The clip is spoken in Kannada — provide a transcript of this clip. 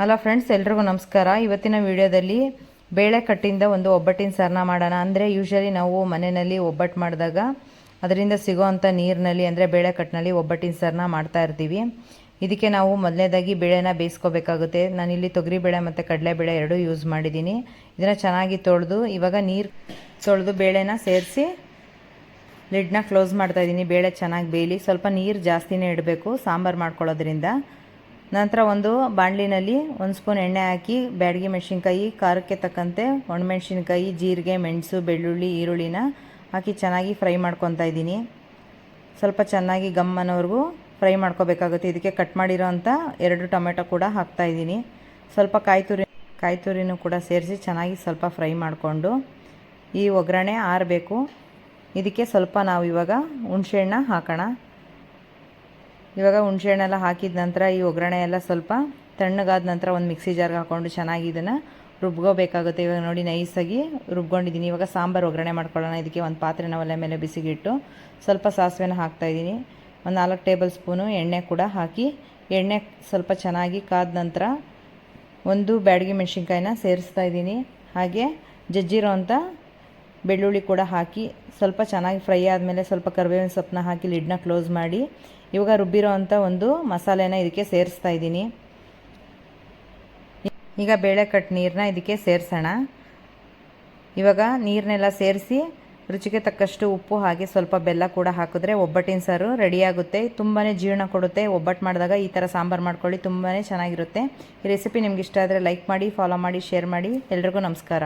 ಹಲೋ ಫ್ರೆಂಡ್ಸ್, ಎಲ್ರಿಗೂ ನಮಸ್ಕಾರ. ಇವತ್ತಿನ ವಿಡಿಯೋದಲ್ಲಿ ಬೇಳೆ ಕಟ್ಟಿಂದ ಒಂದು ಒಬ್ಬಟ್ಟಿನ ಸಾರನ್ನ ಮಾಡೋಣ. ಅಂದರೆ ಯೂಶ್ವಲಿ ನಾವು ಮನೆಯಲ್ಲಿ ಒಬ್ಬಟ್ಟು ಮಾಡಿದಾಗ ಅದರಿಂದ ಸಿಗೋವಂಥ ನೀರಿನಲ್ಲಿ, ಅಂದರೆ ಬೇಳೆ ಕಟ್ಟಿನಲ್ಲಿ ಒಬ್ಬಟ್ಟಿನ ಸಾರನ್ನ ಮಾಡ್ತಾ ಇರ್ತೀವಿ. ಇದಕ್ಕೆ ನಾವು ಮೊದಲನೇದಾಗಿ ಬೇಳೆನ ಬೇಯಿಸ್ಕೋಬೇಕಾಗುತ್ತೆ. ನಾನಿಲ್ಲಿ ತೊಗರಿಬೇಳೆ ಮತ್ತು ಕಡಲೆಬೇಳೆ ಎರಡೂ ಯೂಸ್ ಮಾಡಿದ್ದೀನಿ. ಇದನ್ನು ಚೆನ್ನಾಗಿ ತೊಳೆದು, ಇವಾಗ ನೀರು ತೊಳೆದು ಬೇಳೆನ ಸೇರಿಸಿ ಲಿಡ್ನ ಕ್ಲೋಸ್ ಮಾಡ್ತಾ ಇದ್ದೀನಿ. ಬೇಳೆ ಚೆನ್ನಾಗಿ ಬೇಯಲಿ. ಸ್ವಲ್ಪ ನೀರು ಜಾಸ್ತಿನೇ ಇಡಬೇಕು, ಸಾಂಬಾರು ಮಾಡ್ಕೊಳ್ಳೋದ್ರಿಂದ. ನಂತರ ಒಂದು ಬಾಣಲಿನಲ್ಲಿ ಒಂದು ಸ್ಪೂನ್ ಎಣ್ಣೆ ಹಾಕಿ ಬ್ಯಾಡಗಿ ಮೆಣಸಿನ್ಕಾಯಿ, ಖಾರಕ್ಕೆ ತಕ್ಕಂತೆ ಒಣಮೆಣ್ಸಿನ್ಕಾಯಿ, ಜೀರಿಗೆ, ಮೆಣಸು, ಬೆಳ್ಳುಳ್ಳಿ, ಈರುಳ್ಳಿನ ಹಾಕಿ ಚೆನ್ನಾಗಿ ಫ್ರೈ ಮಾಡ್ಕೊತಾ ಇದ್ದೀನಿ. ಸ್ವಲ್ಪ ಚೆನ್ನಾಗಿ ಗಮ್ ಅನ್ನೋವರೆಗೂ ಫ್ರೈ ಮಾಡ್ಕೋಬೇಕಾಗುತ್ತೆ. ಇದಕ್ಕೆ ಕಟ್ ಮಾಡಿರೋ ಅಂಥ ಎರಡು ಟೊಮೆಟೊ ಕೂಡ ಹಾಕ್ತಾ ಇದ್ದೀನಿ. ಸ್ವಲ್ಪ ಕಾಯಿ ತುರಿ, ಕಾಯಿ ತುರಿನೂ ಕೂಡ ಸೇರಿಸಿ ಚೆನ್ನಾಗಿ ಸ್ವಲ್ಪ ಫ್ರೈ ಮಾಡಿಕೊಂಡು ಈ ಒಗ್ಗರಣೆ ಆರಬೇಕು. ಇದಕ್ಕೆ ಸ್ವಲ್ಪ ನಾವು ಇವಾಗ ಹುಣಸೆಹಣ್ಣ ಹಾಕೋಣ. ಇವಾಗ ಹುಣಸೆಹಣ್ಣೆಲ್ಲ ಹಾಕಿದ ನಂತರ ಈ ಒಗ್ಗರಣೆ ಎಲ್ಲ ಸ್ವಲ್ಪ ತಣ್ಣಗಾದ ನಂತರ ಒಂದು ಮಿಕ್ಸಿ ಜಾರ್ಗೆ ಹಾಕ್ಕೊಂಡು ಚೆನ್ನಾಗಿ ಇದನ್ನು ರುಬ್ಕೋಬೇಕಾಗುತ್ತೆ ಇವಾಗ ನೋಡಿ ನೈಸಾಗಿ ರುಬ್ಕೊಂಡಿದ್ದೀನಿ. ಇವಾಗ ಸಾಂಬಾರು ಒಗ್ಗರಣೆ ಮಾಡ್ಕೊಳ್ಳೋಣ. ಇದಕ್ಕೆ ಒಂದು ಪಾತ್ರೆನ ಒಲೆ ಮೇಲೆ ಬಿಸಿಗಿಟ್ಟು ಸ್ವಲ್ಪ ಸಾಸಿವೆನ ಹಾಕ್ತಾಯಿದ್ದೀನಿ ಒಂದು ನಾಲ್ಕು ಟೇಬಲ್ ಸ್ಪೂನು ಎಣ್ಣೆ ಕೂಡ ಹಾಕಿ ಎಣ್ಣೆ ಸ್ವಲ್ಪ ಚೆನ್ನಾಗಿ ಕಾದ ನಂತರ ಒಂದು ಬ್ಯಾಡಗಿ ಮೆಣಸಿನ್ಕಾಯಿನ ಸೇರಿಸ್ತಾ ಇದ್ದೀನಿ. ಹಾಗೆ ಜಜ್ಜಿರೋ ಅಂಥ ಬೆಳ್ಳುಳ್ಳಿ ಕೂಡ ಹಾಕಿ ಸ್ವಲ್ಪ ಚೆನ್ನಾಗಿ ಫ್ರೈ ಆದಮೇಲೆ ಸ್ವಲ್ಪ ಕರಿಬೇವಿನ ಸೊಪ್ಪನ್ನ ಹಾಕಿ ಲಿಡ್ನ ಕ್ಲೋಸ್ ಮಾಡಿ ಇವಾಗ ರುಬ್ಬಿರೋ ಅಂಥ ಒಂದು ಮಸಾಲೆನ ಇದಕ್ಕೆ ಸೇರಿಸ್ತಾ ಇದ್ದೀನಿ. ಈಗ ಬೇಳೆ ಕಟ್ ನೀರನ್ನ ಇದಕ್ಕೆ ಸೇರಿಸೋಣ. ಇವಾಗ ನೀರನ್ನೆಲ್ಲ ಸೇರಿಸಿ ರುಚಿಗೆ ತಕ್ಕಷ್ಟು ಉಪ್ಪು ಹಾಗೆ ಸ್ವಲ್ಪ ಬೆಲ್ಲ ಕೂಡ ಹಾಕಿದ್ರೆ ಒಬ್ಬಟ್ಟಿನ ಸಾರು ರೆಡಿಯಾಗುತ್ತೆ ತುಂಬಾ ಜೀರ್ಣ ಕೊಡುತ್ತೆ. ಒಬ್ಬಟ್ಟು ಮಾಡಿದಾಗ ಈ ಥರ ಸಾಂಬಾರು ಮಾಡ್ಕೊಳ್ಳಿ ತುಂಬಾ ಚೆನ್ನಾಗಿರುತ್ತೆ. ಈ ರೆಸಿಪಿ ನಿಮ್ಗೆ ಇಷ್ಟ ಆದರೆ ಲೈಕ್ ಮಾಡಿ ಫಾಲೋ ಮಾಡಿ ಶೇರ್ ಮಾಡಿ. ಎಲ್ರಿಗೂ ನಮಸ್ಕಾರ.